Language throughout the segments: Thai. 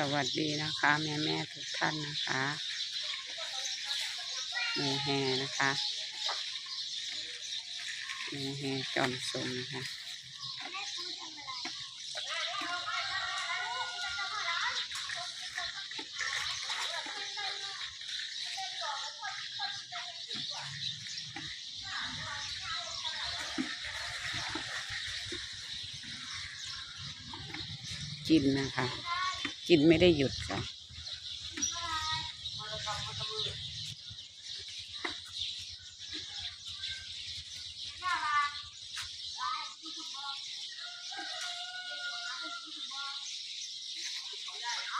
สวัสดีนะคะ แม่แม่ทุกท่านนะคะหมูแฮนะคะหมูแฮจอมสมนะคะกินนะคะ กินไม่ได้หยุดค่ะ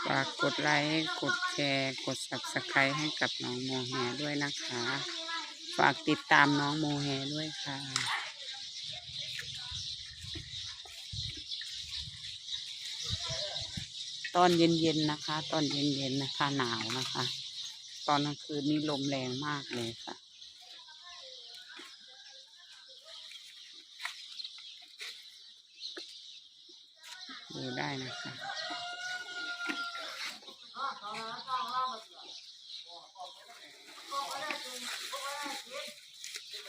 ฝากกดไลค์ กดแชร์ กด subscribe ให้กับน้องโมแฮด้วยนะคะ ฝากติดตามน้องโมแฮด้วยค่ะ ตอนเย็นๆนะคะ ตอนเย็นๆนะคะ หนาวนะคะ ตอนกลางคืนนี้ลมแรงมากเลยค่ะดูได้นะคะ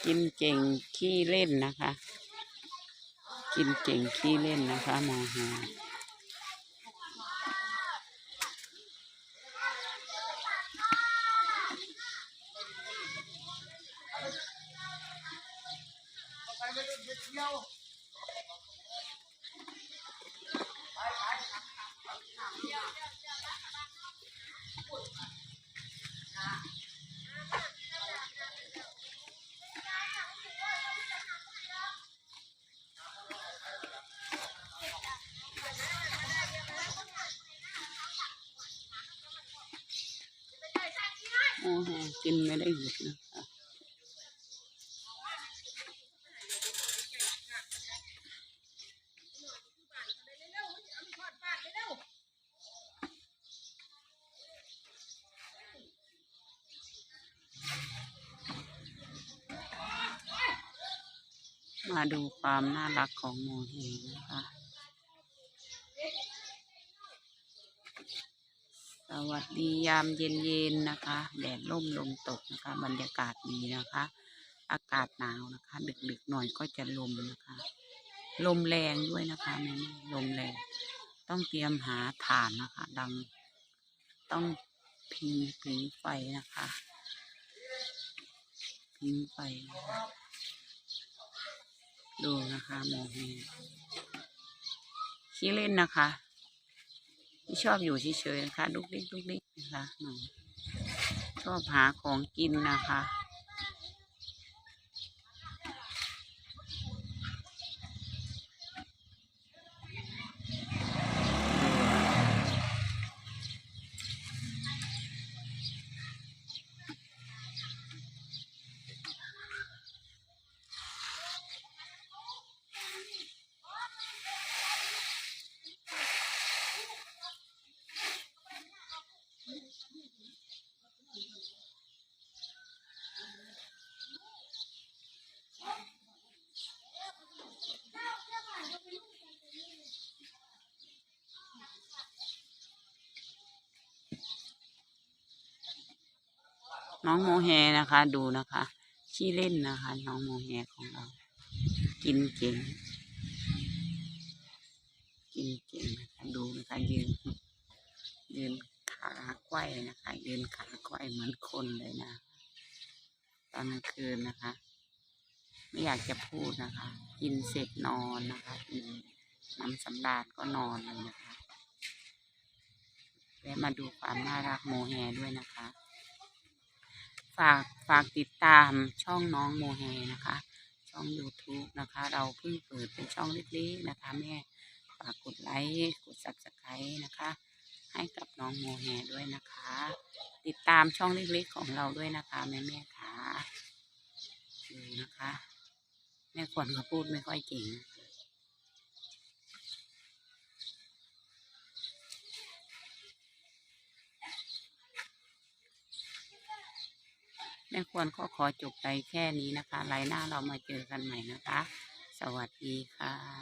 กินเก่งขี้เล่นนะคะ กินเก่งขี้เล่นนะคะมอฮา โอ้โหกิน มาดูความน่ารักของโมเฮนะคะ สวัสดียามเย็นๆนะคะ แดดร่มลมตกนะคะ บรรยากาศดีนะคะ อากาศหนาวนะคะ ดึกๆหน่อยก็จะลมนะคะ ลมแรงด้วยนะคะแม่ลมแรง ต้องเตรียมหาถ่านนะคะ ดัง ต้องพิงผิงไฟนะคะ พิงไฟนะคะ ดูนะคะโมเฮขี้เล่นนะคะไม่ชอบอยู่เฉยๆนะคะลุกเล็กลุกเล็กนะคะชอบหาของกินนะคะ น้องโมแฮนะคะ ดูนะคะขี้เล่นนะคะ น้องโมแฮของเรา กินเก่ง กินเก่งนะคะดูนะคะยืนยืนขาไขว้นะคะยืนขาไขว้เหมือนคนเลยนะตอนกลางคืนนะคะ ไม่อยากจะพูดนะคะ กินเสร็จนอนนะคะกินน้ำสำราญก็นอนเลยนะคะและมาดูความน่ารักโมแฮด้วยนะคะ ฝากฝากติดตามช่องน้องโมแฮนะคะ ช่อง YouTube นะคะ เราเพิ่งเปิดเป็นช่องเล็กๆนะคะแม่ฝากกดไลค์กด subscribe นะคะ ให้กับน้องโมแฮด้วยนะคะ ติดตามช่องเล็กๆของเราด้วยนะคะแม่แม่ค่ะดูนะคะ แม่ขวัญเขาพูดไม่ค่อยเก่ง ม่ควรก็ขอจบไปแค่นี้นะคะไลน์หน้าเรามาเจอกันใหม่นะคะ สวัสดีค่ะ